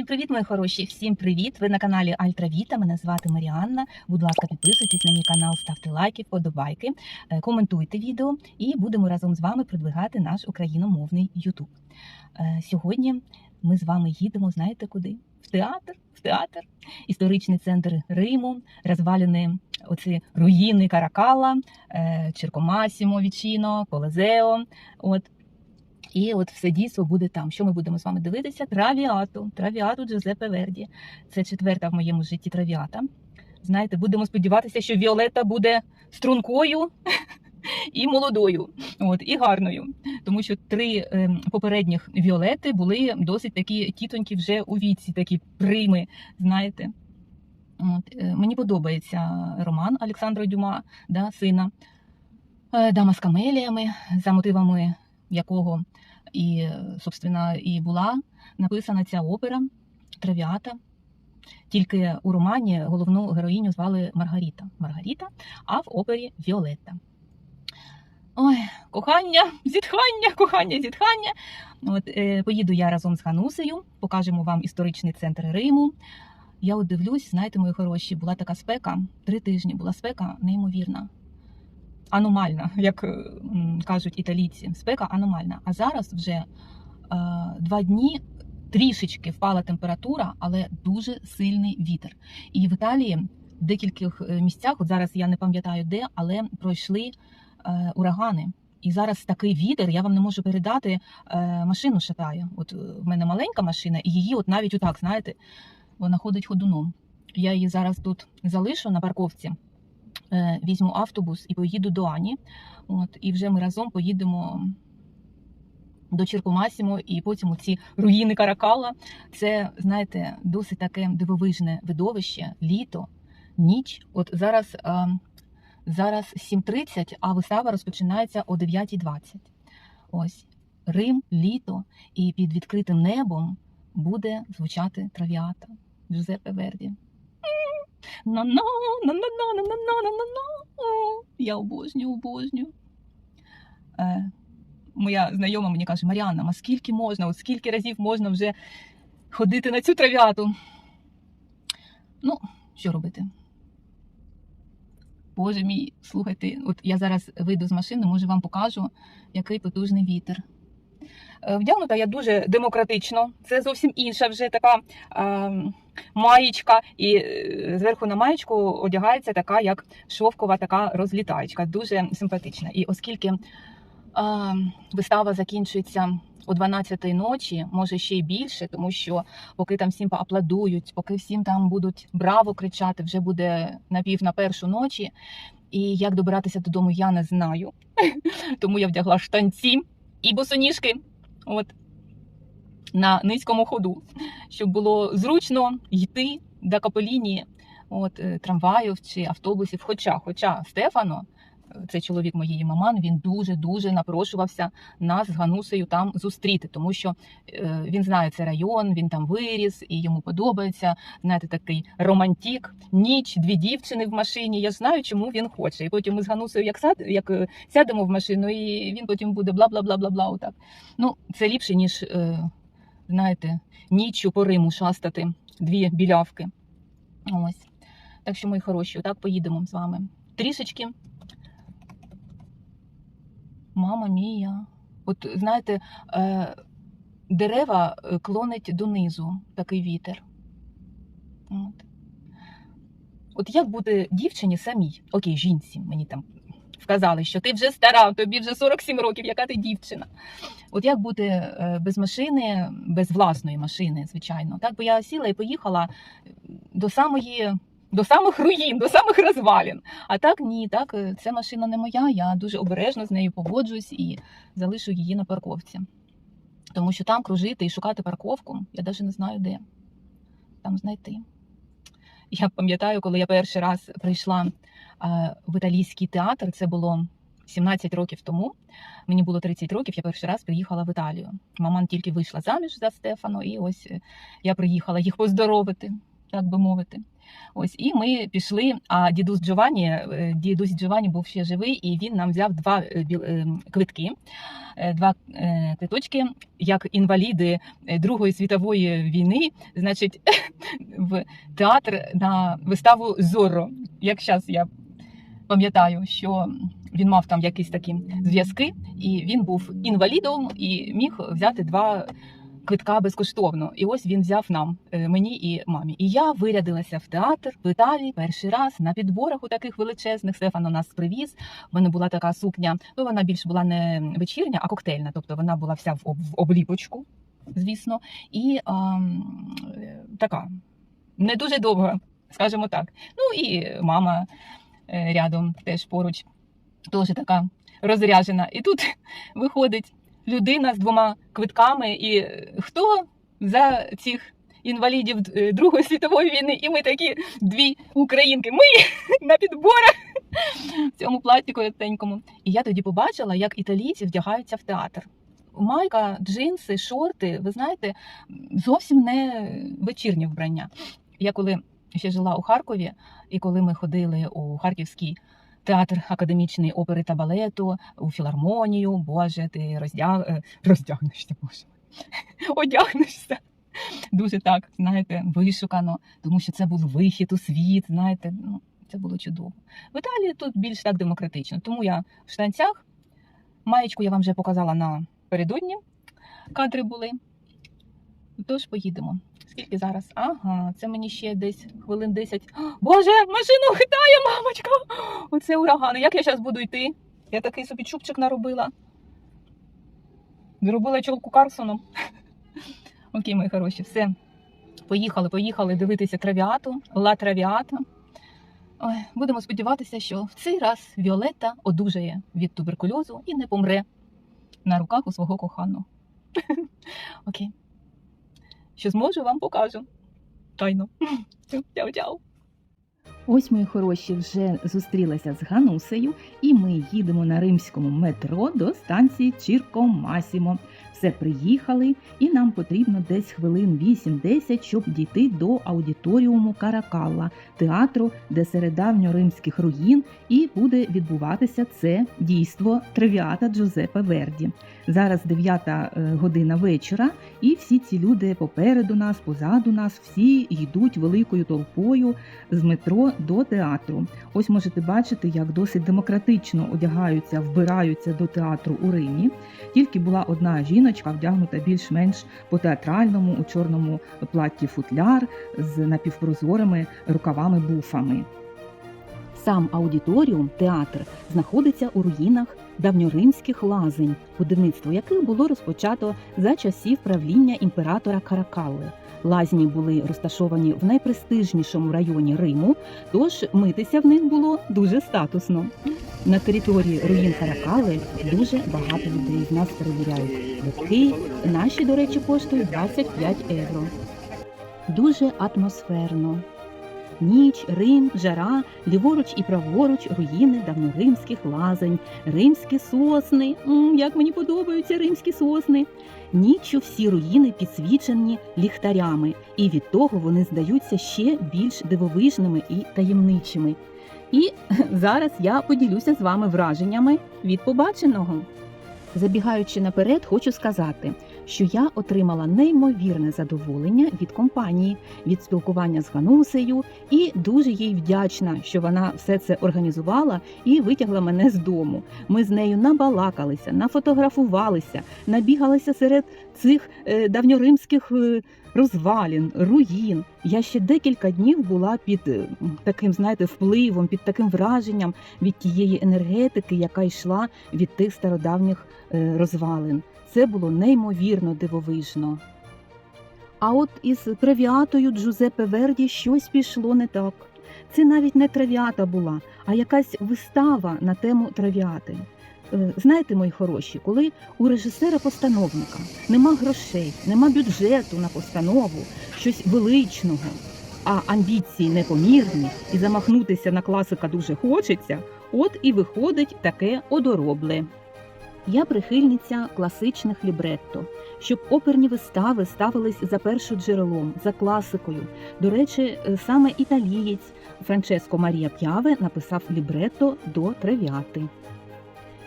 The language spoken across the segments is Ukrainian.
Всім привіт, мої хороші! Всім привіт! Ви на каналі Альтравіта. Мене звати Маріанна. Будь ласка, підписуйтесь на мій канал, ставте лайки, вподобайки, е, коментуйте відео і будемо разом з вами продвигати наш україномовний Ютуб. Е, Сьогодні ми з вами їдемо, знаєте куди? В театр, в театр, історичний центр Риму, розвалені оці руїни Каракала, е, Черкомасімо, Вічіно, Колезео. От і от все дійство буде там. Що ми будемо з вами дивитися? Травіату, травіату Джузеппе Верді. Це четверта в моєму житті травіата. Знаєте, будемо сподіватися, що Віолетта буде стрункою і молодою, от, і гарною. Тому що три е, попередніх Віолети були досить такі тітоньки вже у віці, такі прими, знаєте. От, е, мені подобається роман Олександра Дюма, да, сина. Е, Дама з камеліями, за мотивами якого і, собственно, і була написана ця опера Травіата. Тільки у романі головну героїню звали Маргаріта. Маргаріта, а в опері Віолетта. Ой, кохання, зітхання, кохання, зітхання. От, е, поїду я разом з Ганусею, покажемо вам історичний центр Риму. Я от дивлюсь, знаєте, мої хороші, була така спека, три тижні була спека неймовірна аномальна, як е, кажуть італійці. Спека аномальна. А зараз вже е, два дні трішечки впала температура, але дуже сильний вітер. І в Італії в декількох е, місцях, от зараз я не пам'ятаю де, але пройшли е, урагани. І зараз такий вітер, я вам не можу передати, е, машину шатає. От в мене маленька машина, і її, от навіть отак, знаєте, вона ходить ходуном. Я її зараз тут залишу на парковці візьму автобус і поїду до Ані. От, і вже ми разом поїдемо до Черкомасімо, і потім у ці руїни Каракала. Це, знаєте, досить таке дивовижне видовище, літо, ніч. От зараз, е, зараз 7.30, а вистава розпочинається о 9.20. Ось Рим, літо, і під відкритим небом буде звучати травіата Джузеппе Верді. На на на на на на на на на на Я обожнюю, обожнюю. Е, моя знайома мені каже: Маріанна, а скільки можна? От скільки разів можна вже ходити на цю трав'яту? Ну, що робити? Боже мій, слухайте, от я зараз вийду з машини, може вам покажу, який потужний вітер. Е, Вдягнута я дуже демократично. Це зовсім інша вже така е, маєчка, і е, зверху на маєчку одягається така, як шовкова така розлітаєчка, дуже симпатична. І оскільки е, вистава закінчується о 12-й ночі, може ще й більше, тому що поки там всім поаплодують, поки всім там будуть браво кричати, вже буде напів на першу ночі. І як добиратися додому, я не знаю. Тому я вдягла штанці і босоніжки. От на низькому ходу, щоб було зручно йти до Каполіні, от е, трамваїв чи автобусів. Хоча, хоча Стефано, е, це чоловік моєї маман, він дуже дуже напрошувався нас з Ганусею там зустріти, тому що е, він знає цей район, він там виріс і йому подобається. Знаєте, такий романтік, ніч, дві дівчини в машині. Я знаю, чому він хоче. І потім ми з Ганусею як сад, як сядемо в машину, і він потім буде бла бла бла бла бла. Отак. Ну, це ліпше ніж. Знаєте, ніччю по Риму шастати дві білявки. Ось. Так що, мої хороші, отак поїдемо з вами. Трішечки. Мама мія. От знаєте, е, дерева е, клонить донизу такий вітер. От. От як бути дівчині самій, окей, жінці, мені там вказали, що ти вже стара, тобі вже 47 років, яка ти дівчина. От як бути е, без машини, без власної машини, звичайно. Так би я сіла і поїхала до самої. До самих руїн, до самих розвалін. А так ні, так е, це машина не моя. Я дуже обережно з нею поводжусь і залишу її на парковці. Тому що там кружити і шукати парковку, я навіть не знаю де там знайти. Я пам'ятаю, коли я перший раз прийшла в італійський театр, це було 17 років тому. Мені було 30 років, я перший раз приїхала в Італію. Маман тільки вийшла заміж за Стефано, і ось е, я приїхала їх поздоровити, так би мовити. Ось і ми пішли. А дідусь Джованні, е, дідусь Джованні був ще живий, і він нам взяв два е, е, квитки, два квиточки, як інваліди Другої світової війни, значить, в театр на виставу Зорро. Як зараз я пам'ятаю, що він мав там якісь такі зв'язки, і він був інвалідом і міг взяти два квитка безкоштовно. І ось він взяв нам, е, мені і мамі. І я вирядилася в театр в Італії перший раз на підборах у таких величезних. Стефан у нас привіз. В мене була така сукня. Ну вона більш була не вечірня, а коктейльна. Тобто вона була вся в, обліпочку, звісно, і ам, е, така не дуже довга, скажімо так. Ну і мама е, рядом теж поруч, теж така розряжена. І тут виходить людина з двома квитками, і е, хто за цих інвалідів е, Другої світової війни, і ми такі дві українки. Ми на підборах в цьому платі коротенькому. І я тоді побачила, як італійці вдягаються в театр. Майка, джинси, шорти, ви знаєте, зовсім не вечірнє вбрання. Я коли ще жила у Харкові, і коли ми ходили у Харківський театр академічної опери та балету, у філармонію, Боже, ти роздяг... е, роздягнешся, Боже. Одягнешся. Дуже так, знаєте, вишукано, тому що це був вихід у світ, знаєте, ну, це було чудово. В Італії тут більш так демократично, тому я в штанцях. Маєчку я вам вже показала напередодні. Кадри були. Тож поїдемо. Скільки зараз? Ага, це мені ще десь хвилин 10. А, Боже, машину хитає, мамочка! Оце ураган. Як я зараз буду йти? Я такий собі чубчик наробила. Зробила чолку Карсоном. Окей, мої хороші, все. Поїхали, поїхали дивитися травіату, ла травіата. Ой, будемо сподіватися, що в цей раз Віолетта одужає від туберкульозу і не помре на руках у свого коханого. Окей. Що зможу, вам покажу. Тайно. Чао-чао. Ось, мої хороші, вже зустрілася з Ганусею, і ми їдемо на римському метро до станції Чірко Масімо. Все приїхали, і нам потрібно десь хвилин 8-10, щоб дійти до аудиторіуму Каракалла, театру, де серед давньоримських руїн і буде відбуватися це дійство травіата Джузеппе Верді. Зараз 9 година вечора, і всі ці люди попереду нас, позаду нас, всі йдуть великою толпою з метро до театру. Ось можете бачити, як досить демократично одягаються, вбираються до театру у Римі. Тільки була одна жіночка, вдягнута більш-менш по театральному у чорному платті футляр з напівпрозорими рукавами-буфами. Сам аудиторіум, театр, знаходиться у руїнах давньоримських лазень, будівництво яких було розпочато за часів правління імператора Каракалли. Лазні були розташовані в найпрестижнішому районі Риму, тож митися в них було дуже статусно. На території руїн Каракали дуже багато людей. в Нас перевіряють квитки. Наші, до речі, коштують 25 євро. Дуже атмосферно. Ніч, Рим, жара, ліворуч і праворуч руїни давноримських лазень, римські сосни. М, як мені подобаються римські сосни. Ніччю всі руїни підсвічені ліхтарями, і від того вони здаються ще більш дивовижними і таємничими. І зараз я поділюся з вами враженнями від побаченого. Забігаючи наперед, хочу сказати, що я отримала неймовірне задоволення від компанії, від спілкування з Ганусею, і дуже їй вдячна, що вона все це організувала і витягла мене з дому. Ми з нею набалакалися, нафотографувалися, набігалися серед цих е, давньоримських е, розвалін, руїн. Я ще декілька днів була під е, таким, знаєте, впливом, під таким враженням від тієї енергетики, яка йшла від тих стародавніх розвалин. Це було неймовірно дивовижно. А от із травіатою Джузеппе Верді щось пішло не так. Це навіть не травіата була, а якась вистава на тему травіати. Е, Знаєте, мої хороші, коли у режисера-постановника нема грошей, нема бюджету на постанову, щось величного, а амбіції непомірні, і замахнутися на класика дуже хочеться, от і виходить таке одоробле. Я прихильниця класичних лібретто, щоб оперні вистави ставились за першоджерелом, за класикою. До речі, е, саме італієць Франческо Марія П'яве написав лібретто до травіати.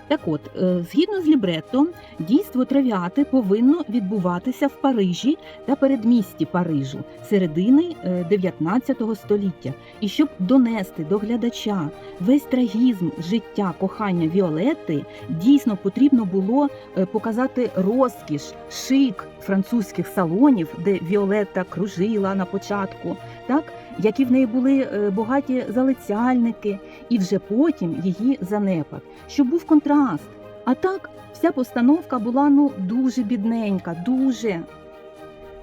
Так от, е, згідно з лібретто, дійство травіати повинно відбуватися в Парижі та передмісті Парижу середини е, 19 століття. І щоб донести до глядача весь трагізм життя кохання Віолетти, дійсно потрібно було е, показати розкіш, шик французьких салонів, де Віолетта кружила на початку, так які в неї були е, багаті залицяльники, і вже потім її занепад, щоб був контраст. А так, вся постановка була ну дуже бідненька, дуже.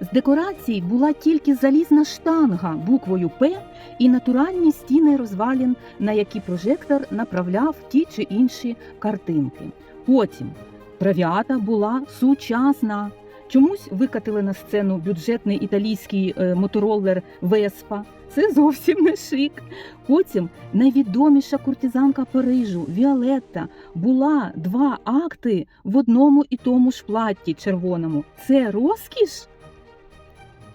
З декорацій була тільки залізна штанга буквою П і натуральні стіни розвалін, на які прожектор направляв ті чи інші картинки. Потім травіата була сучасна. Чомусь викатили на сцену бюджетний італійський е, мотороллер Веспа. Це зовсім не шик. Потім найвідоміша куртизанка Парижу Віолетта була два акти в одному і тому ж платті червоному. Це розкіш?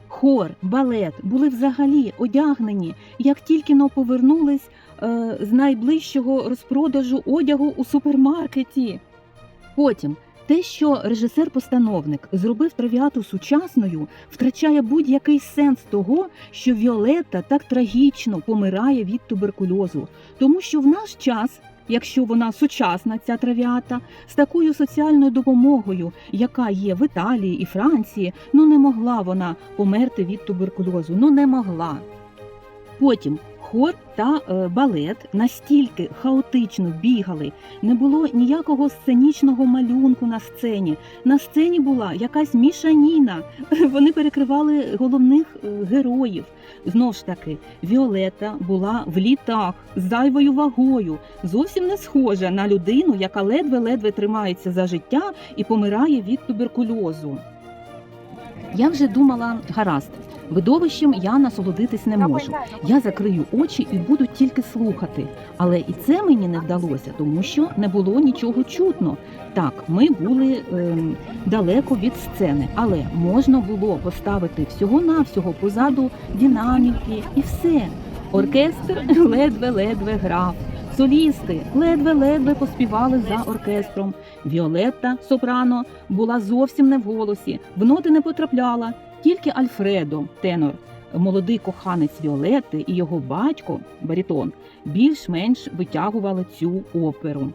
Хор, балет були взагалі одягнені, як тільки но повернулись е, з найближчого розпродажу одягу у супермаркеті. Потім те, що режисер-постановник зробив травіату сучасною, втрачає будь-який сенс того, що Віолетта так трагічно помирає від туберкульозу, тому що в наш час. Якщо вона сучасна, ця травіата, з такою соціальною допомогою, яка є в Італії і Франції, ну не могла вона померти від туберкульозу. Ну не могла. Потім хор та е, балет настільки хаотично бігали, не було ніякого сценічного малюнку на сцені. На сцені була якась мішаніна. Вони перекривали головних е, героїв. Знов ж таки, Віолета була в літах з зайвою вагою, зовсім не схожа на людину, яка ледве-ледве тримається за життя і помирає від туберкульозу. Я вже думала, гаразд, видовищем я насолодитись не можу. Я закрию очі і буду тільки слухати. Але і це мені не вдалося, тому що не було нічого чутно. Так, ми були ем, далеко від сцени, але можна було поставити всього-навсього позаду динаміки і все. Оркестр ледве-ледве грав. Солісти ледве-ледве поспівали за оркестром. Віолетта сопрано була зовсім не в голосі, в ноти не потрапляла. Тільки Альфредо, тенор, молодий коханець Віолетти і його батько, барітон, більш-менш витягували цю оперу.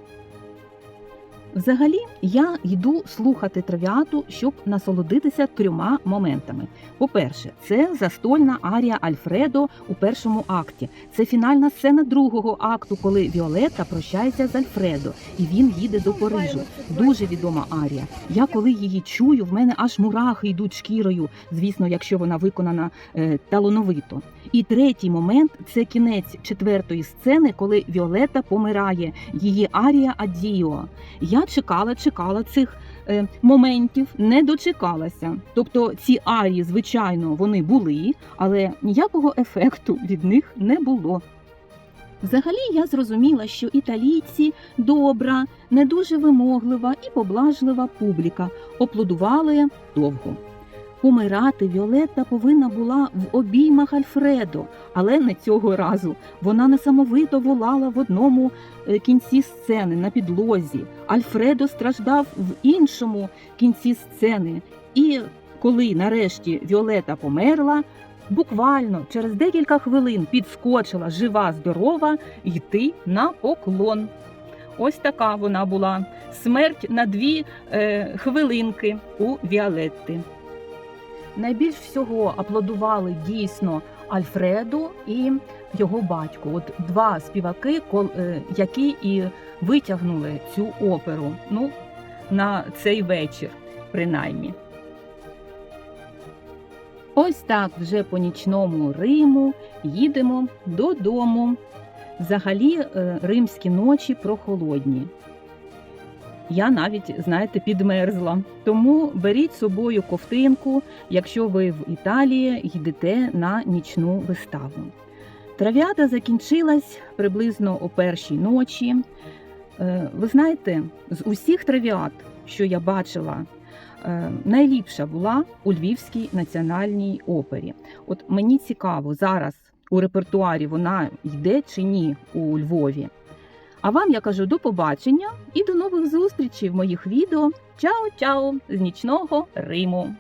Взагалі, я йду слухати травіату, щоб насолодитися трьома моментами. По-перше, це застольна арія Альфредо у першому акті. Це фінальна сцена другого акту, коли Віолетта прощається з Альфредо, і він їде до Парижу. Дуже відома арія. Я коли її чую, в мене аж мурахи йдуть шкірою. Звісно, якщо вона виконана е, талановито. І третій момент це кінець четвертої сцени, коли Віолетта помирає. Її арія Адіо. Я чекала, чекала цих е, моментів, не дочекалася. Тобто ці арії, звичайно, вони були, але ніякого ефекту від них не було. Взагалі я зрозуміла, що італійці добра, не дуже вимоглива і поблажлива публіка оплодували довго. Помирати Віолетта повинна була в обіймах Альфредо, але не цього разу. Вона несамовито волала в одному е, кінці сцени на підлозі. Альфредо страждав в іншому кінці сцени. І коли нарешті Віолета померла, буквально через декілька хвилин підскочила жива, здорова йти на поклон. Ось така вона була смерть на дві е, хвилинки у Віолетти. Найбільш всього аплодували дійсно Альфреду і його батько. От два співаки, е, які і витягнули цю оперу. Ну, на цей вечір, принаймні. Ось так вже по нічному Риму їдемо додому. Взагалі, е, римські ночі прохолодні. Я навіть, знаєте, підмерзла. Тому беріть з собою ковтинку, якщо ви в Італії йдете на нічну виставу. Трав'ята закінчилась приблизно о першій ночі. Е, Ви знаєте, з усіх травіат, що я бачила, е, найліпша була у Львівській національній опері. От мені цікаво, зараз у репертуарі вона йде чи ні у Львові. А вам я кажу до побачення і до нових зустрічей в моїх відео. Чао-чао з нічного Риму!